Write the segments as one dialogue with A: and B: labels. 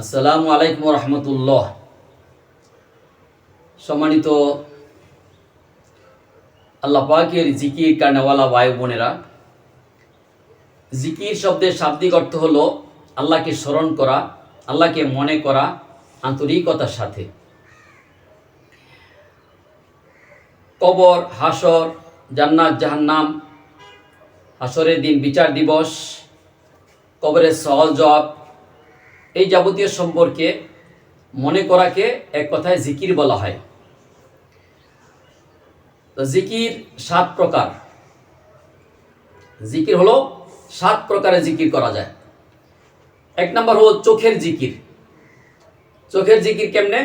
A: আসসালামু আলাইকুম রহমতুল্লাহ। সম্মানিত আল্লাহ পাকের জিকির কারণেওয়ালা ভাই বোনেরা, জিকির শব্দের শাব্দিক অর্থ হলো আল্লাহকে স্মরণ করা, আল্লাহকে মনে করা আন্তরিকতার সাথে। কবর হাসর জান্নাত, জাহান্নাম হাসরের দিন বিচার দিবস, কবরের সহজ জবাব এই যাবতীয় সম্পর্কে মনে করাকে এক কথায় জিকির বলা হয়। তো জিকির সাত প্রকার। জিকির হলো সাত প্রকারে জিকির করা যায়। এক নম্বর হলো চোখের জিকির। চোখের জিকির কেমনে?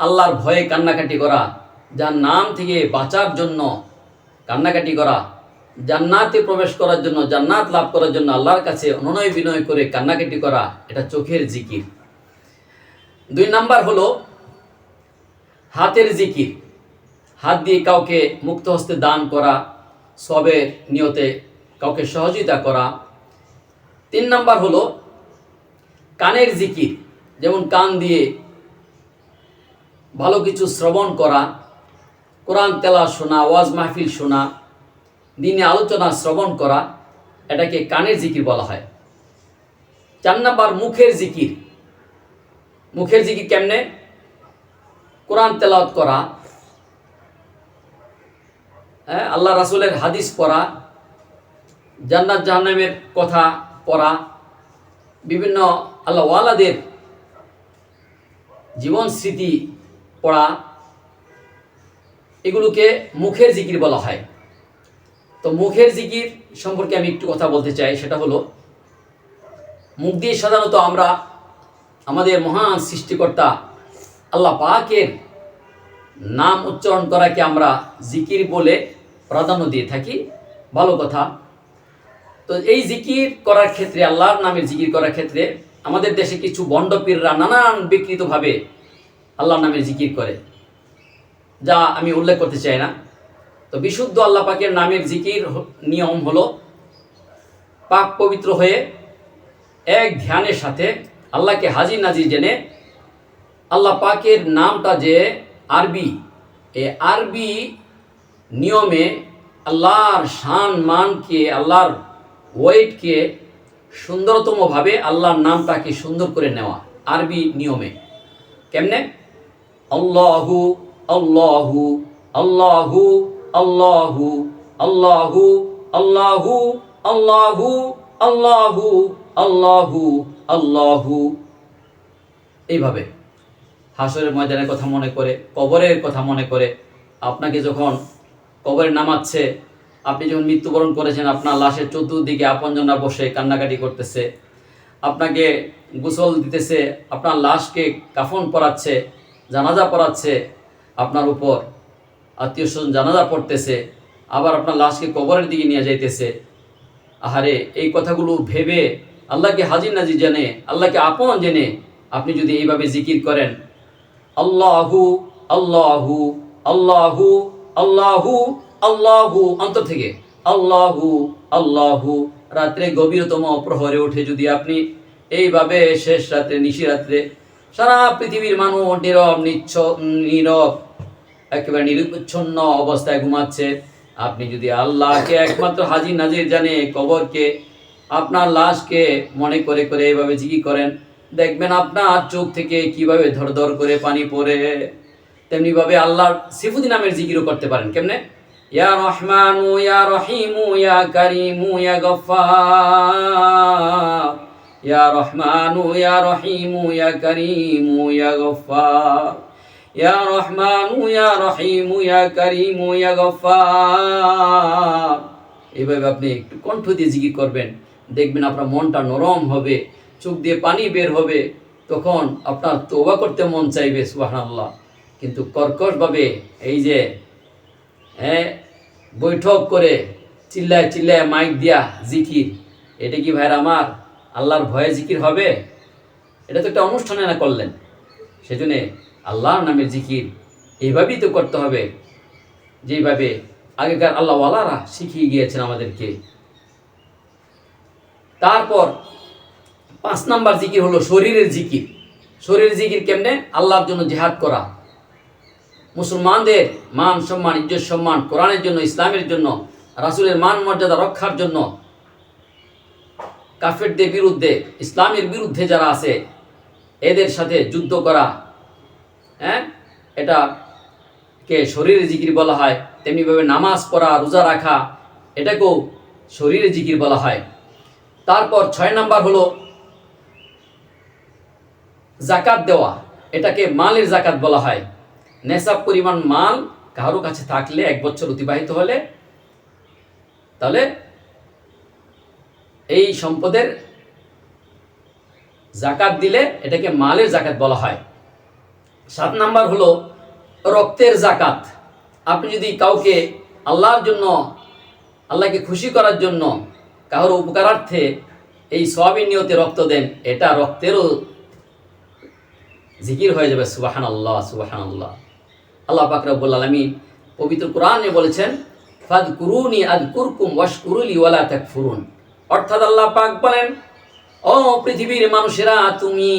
A: আল্লাহর ভয়ে কান্নাকাটি করা, যার নাম থেকে বাঁচার জন্য কান্নাকাটি করা জান্নাতে প্রবেশ করার জন্য, জান্নাত লাভ করার জন্য আল্লাহর কাছে অনুনয় বিনয় করে কান্নাকাটি করা, এটা চোখের জিকির। দুই নাম্বার হলো হাতের জিকির। হাত দিয়ে কাউকে মুক্ত হস্তে দান করা সবের নিয়তে কাউকে সহযোগিতা করা। তিন নাম্বার হলো কানের জিকির, যেমন কান দিয়ে ভালো কিছু শ্রবণ করা, কোরআন তেলা শোনা, ওয়াজ মাহফিল শোনা দিনে আলোচনা, শ্রবণ করা, এটাকে কানের জিকির বলা হয়। চার নাম্বার, মুখের জিকির। মুখের জিকির কেমনে? কোরআন তেলাওয়াত করা হ্যাঁ আল্লাহ রাসুলের হাদিস পড়া, জান্নাত জাহান্নামের কথা পড়া, বিভিন্ন আল্লাহ ওয়ালাদের জীবন স্মৃতি পড়া, এগুলোকে মুখের জিকির বলা হয়। তো মুখের জিকির সম্পর্কে আমি একটু কথা বলতে চাই, সেটা হলো, মুখ দিয়ে সাধারণত আমরা আমাদের মহান সৃষ্টিকর্তা আল্লাহ পাকের নাম উচ্চারণ করাকে আমরা জিকির বলে প্রাধান্য দিয়ে থাকি। ভালো কথা। তো এই জিকির করার ক্ষেত্রে, আল্লাহর নামের জিকির করার ক্ষেত্রে আমাদের দেশে কিছু বন্ডপীররা নানান বিকৃতভাবে আল্লাহর নামের জিকির করে, যা আমি উল্লেখ করতে চাই না। তো বিশুদ্ধ আল্লাহ পাকের নামের জিকির নিয়ম হলো পাক পবিত্র হয়ে এক ধ্যানের সাথে আল্লাহকে হাজির নাজির জেনে আল্লাহ পাকের নামটা যে আরবি, এই আরবি নিয়মে আল্লাহর শান মানকে, আল্লাহর ওয়েটকে সুন্দরতমভাবে আল্লাহর নামটাকে সুন্দর করে নেওয়া আরবি নিয়মে। কেমনে? আল্লাহু আল্লাহু আল্লাহু আল্লাহু আল্লাহু আল্লাহু আল্লাহু আল্লাহু আল্লাহু আল্লাহু। এইভাবে হাসরের ময়দানের কথা মনে করে, কবরের কথা মনে করে আপনাকে যখন কবরে নামাচ্ছে, আপনি যখন মৃত্যুবরণ করেছেন, আপনার লাশের চতুর্দিকে আপনজনরা বসে কান্নাকাটি করতেছে, আপনাকে গোসল দিতেছে, আপনার লাশকে কাফন পরাচ্ছে, জানাজা পরাচ্ছে, আপনার উপর আত্মীয় স্বজন জানাজা পড়তেছে, আবার আপনার লাশকে কবরের দিকে নিয়ে যাইতেছে। আহারে, এই কথাগুলো ভেবে আল্লাহকে হাজির নাজির জেনে, আল্লাহকে আপন জেনে আপনি যদি এইভাবে জিকির করেন, আল্লাহু আল্লাহু আল্লাহু আল্লাহু আল্লাহু, অন্তর থেকে, আল্লাহু আল্লাহু, রাত্রে গভীরতম প্রহরে উঠে যদি আপনি এইভাবে শেষ রাত্রে, নিশি রাত্রে সারা পৃথিবীর মানুষ নীরব, নিচ্ছ, নীরব একেবারে নিরুচ্ছন্ন অবস্থায় ঘুমাচ্ছে। আপনি যদি আল্লাহকে একমাত্র হাজির নাজির জানে কবরকে, আপনার লাশকে মনে করে করে এভাবে জিকি করেন, দেখবেন আপনার চোখ থেকে কীভাবে ধর ধর করে পানি পড়ে। তেমনি ভাবে আল্লাহর সিফুদি নামের জিকিরও করতে পারেন, কেমনে? ইয়া রহমানু, ইয়া রহিমু, ইয়া কারিমু, ইয়া গফফার। ইয়া রহমানু, ইয়া রহিমু, ইয়া কারিমু, ইয়া গফফার। ইয়া রহমানু, ইয়া রহিমু, ইয়া কারিমু, ইয়া গফফার। এইভাবে আপনি একটু কণ্ঠ দিয়ে জিকির করবেন। দেখবেন আপনার মনটা নরম হবে, চোখ দিয়ে পানি বের হবে। তখন আপনার তোবা করতে মন চাইবে, সুবহানাল্লাহ। কিন্তু কর্কশভাবে এই যে হ্যাঁ বৈঠক করে চিল্লায় চিল্লায় মাইক দিয়া জিকির, এটা কি ভাইরা আমার আল্লাহর ভয়ে জিকির হবে? এটা তো একটা অনুষ্ঠানে না করলেন। সেজন্য আল্লাহর নামের জিকির এইভাবেই তো করতে হবে যেইভাবে আগেকার আল্লাহওয়ালারা শিখিয়ে গিয়েছেন আমাদেরকে। তারপর পাঁচ নাম্বার জিকির হলো শরীরের জিকির। শরীরের জিকির কেমনে? আল্লাহর জন্য জেহাদ করা। মুসলমানদের মান সম্মান, ইজ্জত সম্মান, কোরআনের জন্য, ইসলামের জন্য, রাসূলের মান মর্যাদা রক্ষার জন্য, কাফেরদের বিরুদ্ধে, ইসলামের বিরুদ্ধে যারা আছে, এদের সাথে যুদ্ধ করা হ্যাঁ? এটা কে শরীরের জিকির বলা হয়? তেমনিভাবে নামাজ পড়া, রোজা রাখা, এটাকেও শরীরের জিকির বলা হয়। তারপর ছয় নাম্বার হলো জাকাত দেওয়া। এটাকে মালের জাকাত বলা হয়। নেশাব পরিমাণ মাল কারও কাছে থাকলে এক বছর অতিবাহিত হলে তাহলে এই সম্পদের জাকাত দিলে এটাকে মালের জাকাত বলা হয়। সাত নাম্বার হলো রক্তের জাকাত। আপনি যদি কাউকে আল্লাহর জন্য, আল্লাহকে খুশি করার জন্য কারোর উপকারার্থে এই সোয়াবিন নিয়তে রক্ত দেন, এটা রক্তেরও জিকির হয়ে যাবে সুবাহান আল্লাহ সুবাহান আল্লাহ আল্লাহ পাকরাবুল আলমী পবিত্র কোরআনে বলেছেন ফাদ কুরুনি আদ কুরকুম ওয়াশ কুরুলি ওয়ালা তাক ফুরুন অর্থাৎ আল্লাহ পাক বলেন, ও পৃথিবীর মানুষেরা, তুমি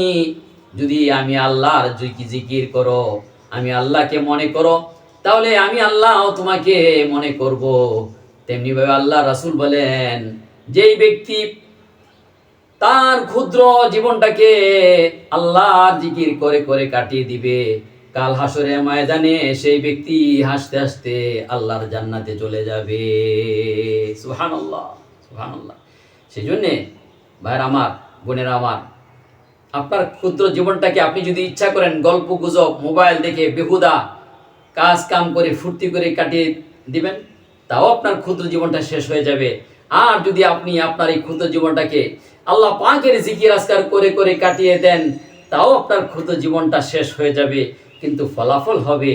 A: যদি আমি আল্লাহর জিকি জিকির করো, আমি আল্লাহকে মনে করো, তাহলে আমি আল্লাহ তোমাকে মনে করব। তেমনিভাবে আল্লাহ রাসূল বলেন, যেই ব্যক্তি তার ক্ষুদ্র জীবনটাকে আল্লাহর জিকির করে করে কাটিয়ে দিবে, কাল হাসরে ময়দানে সেই ব্যক্তি হাসতে হাসতে আল্লাহর জান্নাতে চলে যাবে। সুহান আল্লাহ সুহান আল্লাহ সেই জন্যে ভাইয়ের আমার, বোনের আমার আপনার ক্ষুদ্র জীবনটাকে আপনি যদি ইচ্ছা করেন, গল্প, গুজব, মোবাইল দেখে বেহুদা কাজ, কাম করে, ফুর্তি করে কাটিয়ে দিবেন, তাও আপনার ক্ষুদ্র জীবনটা শেষ হয়ে যাবে। আর যদি আপনি আপনার এই ক্ষুদ্র জীবনটাকে আল্লাহ পাকের জিকির আজকার করে করে কাটিয়ে দেন, তাও আপনার ক্ষুদ্র জীবনটা শেষ হয়ে যাবে। কিন্তু ফলাফল হবে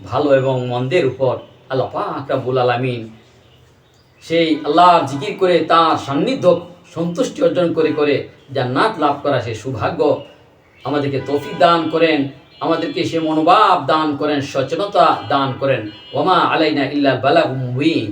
A: ভালো এবং মন্দের উপর। আল্লাহ পাক রাব্বুল আলামিন সেই আল্লাহর জিকির করে তার সান্নিধ্য সন্তুষ্টি অর্জন করে করে জান্নাত লাভ করা সে সৌভাগ্য। আমাদেরকে তফি দান করেন, আমাদেরকে সে মনোভাব দান করেন, সচেতনতা দান করেন। ওমা আলাইনা ইল্লা মুবিন।